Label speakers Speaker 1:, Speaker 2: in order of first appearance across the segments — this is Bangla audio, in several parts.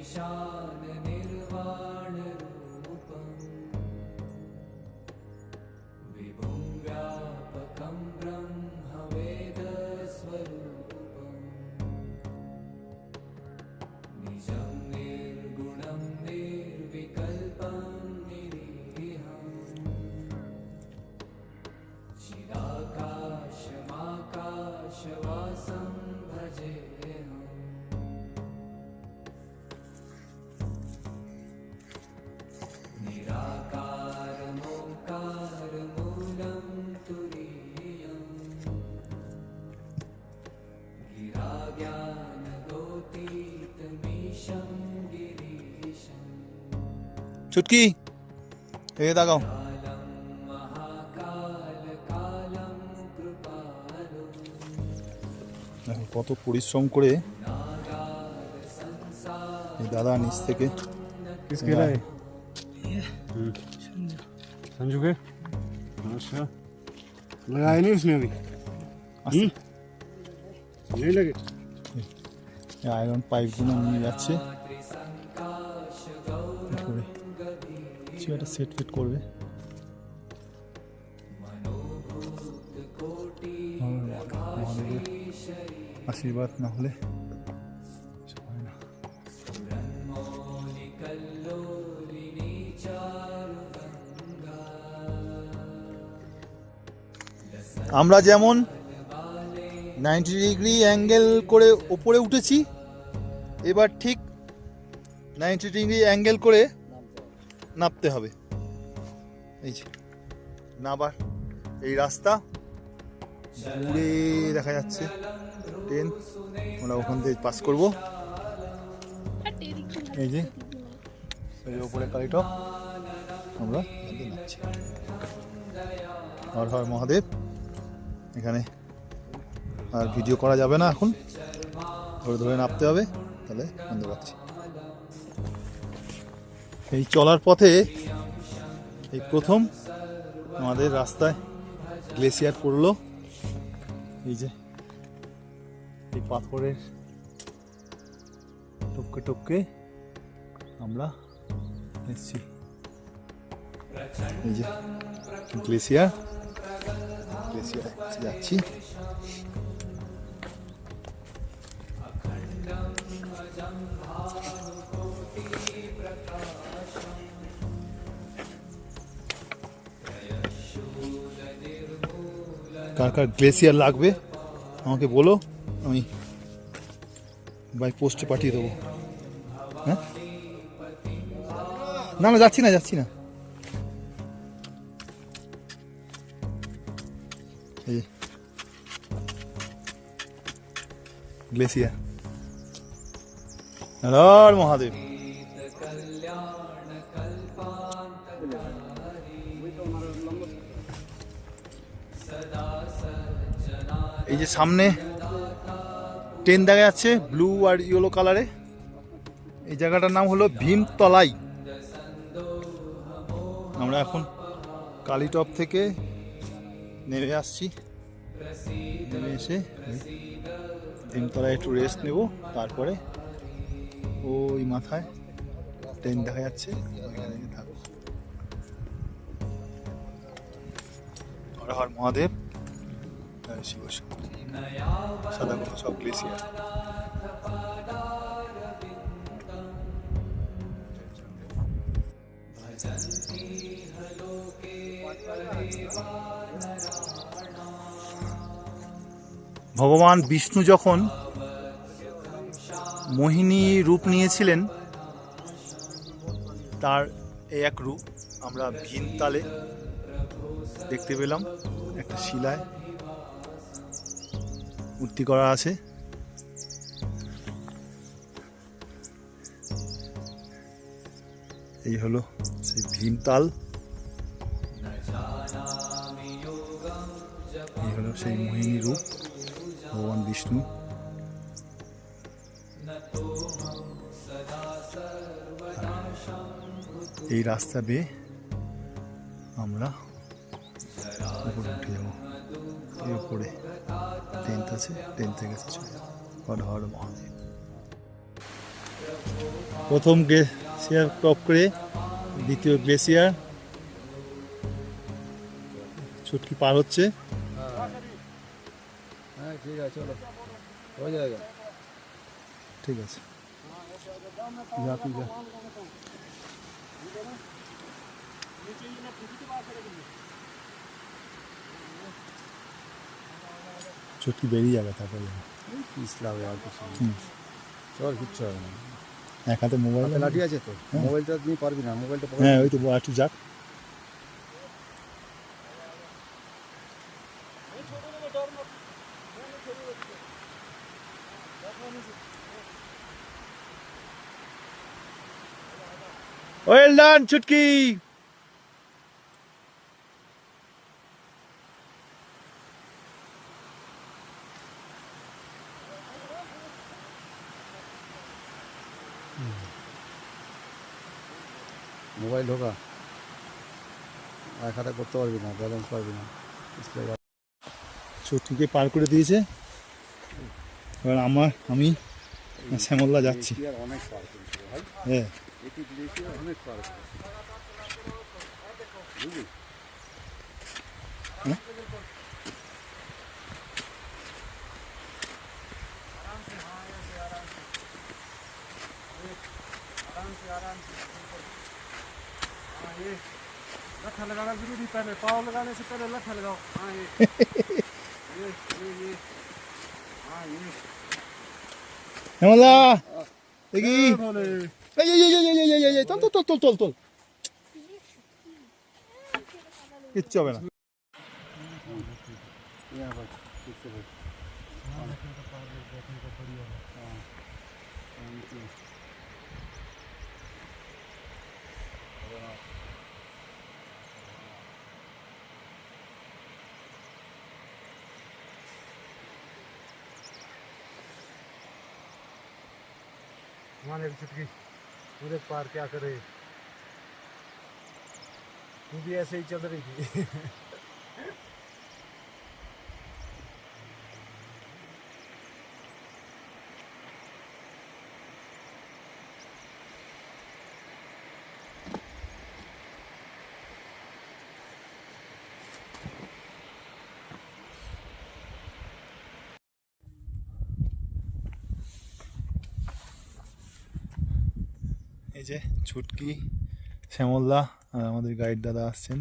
Speaker 1: ईशान निर्वाण
Speaker 2: চুটকি এদিকে তাকাও
Speaker 1: कालं महाकालकालं कृपालु
Speaker 2: দেখো কত পরিশ্রম করে এই দাদা নিচ থেকে
Speaker 3: किसके लाए संजू के अच्छा लगाया नहीं उसने अभी
Speaker 2: আস্তে
Speaker 3: नहीं लगे
Speaker 2: আয়রন পাইপগুলো নিয়ে যাচ্ছে করে কিছু একটা সেট ফিট করবে। আশীর্বাদ না হলে আমরা যেমন নাইনটি ডিগ্রি অ্যাঙ্গেল করে ওপরে উঠেছি, এবার ঠিক নাইনটি ডিগ্রি অ্যাঙ্গেল করে নামতে হবে। এই যে নাবার এই রাস্তা দূরে দেখা যাচ্ছে। ট্রেন, আমরা ওখান থেকে পাস করব। এই যে যে ওপরে কালিটপ আমরা হর হর মহাদেব, এখানে আর ভিডিও করা যাবে না এখন। ধরে ধরে নামতে হবে, তাহলে বন্ধ রাখছি এই চলার পথে এই প্রথম আমাদের রাস্তায় গ্লেসিয়ার পড়ল। এই যে এই পাথরের টপকে টপকে আমরা এসছি। এই যে গ্লেসিয়ার গ্লেসিয়ার যাচ্ছি। কার কার গ্লেসিয়ার লাগবে? আমাকে বলো, আমি বাই পোস্টে পাঠিয়ে দেবো। হ্যাঁ? না না, যাচ্ছি না যাচ্ছি না। এই। গ্লেসিয়ার হর মহাদেব। এই যে সামনে ট্রেন দেখা যাচ্ছে ব্লু আর ইয়েলো কালারে এই জায়গাটার নাম হলো ভীমতলাই। আমরা এখন কালীটপ থেকে নেমে আসছি। নেমে এসে ভীমতলায় একটু রেস্ট নেব, তারপরে ওই মাথায় ট্রেন দেখা যাচ্ছে হর মহাদেব। ভগবান বিষ্ণু যখন মোহিনী রূপ নিয়েছিলেন, তার এক রূপ আমরা ভিনতালে দেখতে পেলাম, একটা শিলায়। মূর্তি করা আছে। এই হলো সেই ভীমতাল এই হলো সেই মোহিনী রূপ, ভগবান বিষ্ণু। এই রাস্তা বেয়ে আমরা উপরে উঠে যাব, এই উপরে টেন্ট আছে টেন্ট থেকে চলে যাব। হর হর মহাদেব। প্রথম গ্লেসিয়ার টপ করে দ্বিতীয় গ্লেসিয়ার ছুটকি পার হচ্ছে।
Speaker 3: হ্যাঁ ঠিক আছে চলো। হয়ে যাবে
Speaker 2: ঠিক আছে।
Speaker 3: যা তুই যা।
Speaker 2: ছুটকি বেরিয়ে যাবে তারপরে।
Speaker 3: পিছলা হবে আর কিছু
Speaker 2: হুম।
Speaker 3: চল কিচ্ছু হবে না।
Speaker 2: এক হাতে মোবাইল
Speaker 3: হাতে লাঠি আছে তো?
Speaker 2: হ্যাঁ।
Speaker 3: মোবাইলটা নিয়ে পারবি না মোবাইলটা পকেটে
Speaker 2: হ্যাঁ ওই তো একটু যাক। ওয়েল ডান ছুটকি
Speaker 3: মোবাইল ঢোকা হাতে করতে পারবি না ব্যালেন্স পারবি না
Speaker 2: ছুটকিকে পার করে দিয়েছে। এবার আমার আমি শ্যামল্লা যাচ্ছি। হ্যাঁ।
Speaker 3: এটি দিয়েছি অনেক পার বুঝলি
Speaker 4: लखा लगाना जरूरी पहले पाव लगाने से पहले लखा लगाओ हाँ ये ये ये ये हाँ ये
Speaker 2: শ্যামল্লা দেখি এই এই এই এই এই এই এই এই চল চল চল চল চল কিচ্ছু হবে না
Speaker 3: यहाँ पर ठीक से बैठ
Speaker 4: हमारे एक चुटकी पूरे पार क्या करे? तू भी ऐसे ही चल रही थी।
Speaker 2: এই যে ছুটকি, শ্যামলদা আর আমাদের গাইড দাদা আসছেন।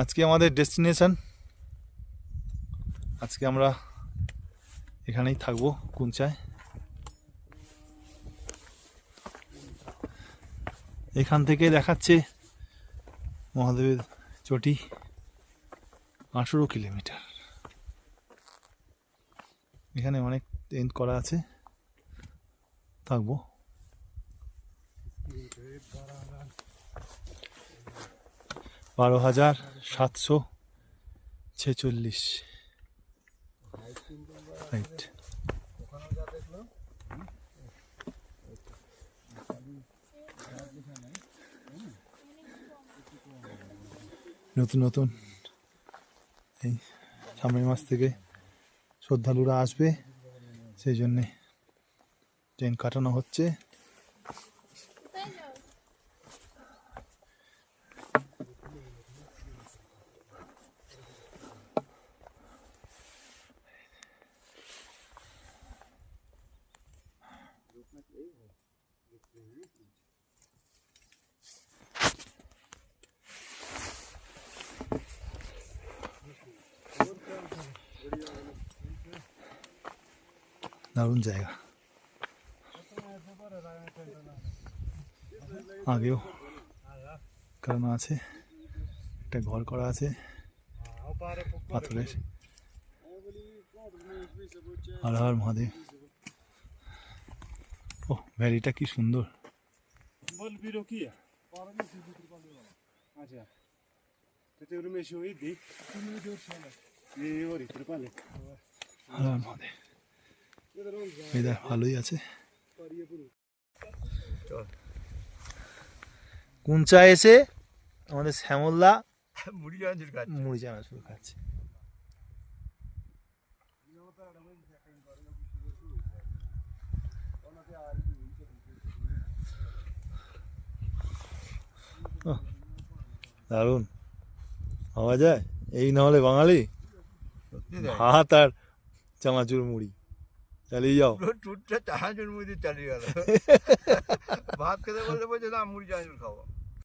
Speaker 2: আজকে আমাদের ডেস্টিনেশন আজকে আমরা এখানেই থাকব কুঞ্চায় এখান থেকে দেখাচ্ছে মহাদেবের চটি আঠেরো কিলোমিটার। এখানে অনেক টেন্ট করা আছে। থাকব বারো হাজার সাতশো ছেচল্লিশ। নতুন নতুন। এই সামনের মাস থেকে শ্রদ্ধালুরা আসবে, সেই জন্যে। ট্রেন কাটানো হচ্ছে 나온 자가 আগেও কারণ আছে একটা ঘর করা আছে পাথরের। আর মহাদেব। ও ভ্যালিটা কি সুন্দর। ভালোই আছে। কুঞ্চা এসে আমাদের শ্যামলদা
Speaker 3: মুড়ি জাহাঙ্গীর কাজ
Speaker 2: মুড়ি খাচ্ছে দারুণ। হওয়া যায় এই না হলে বাঙালি? ভাত আর চামাচুর মুড়ি। চালিয়ে যাও।
Speaker 5: টুটটা মুড়ি দিয়ে চালিয়ে গেল। ভাত খেতে বললে বলছে না মুড়ি চানাচুর খাব।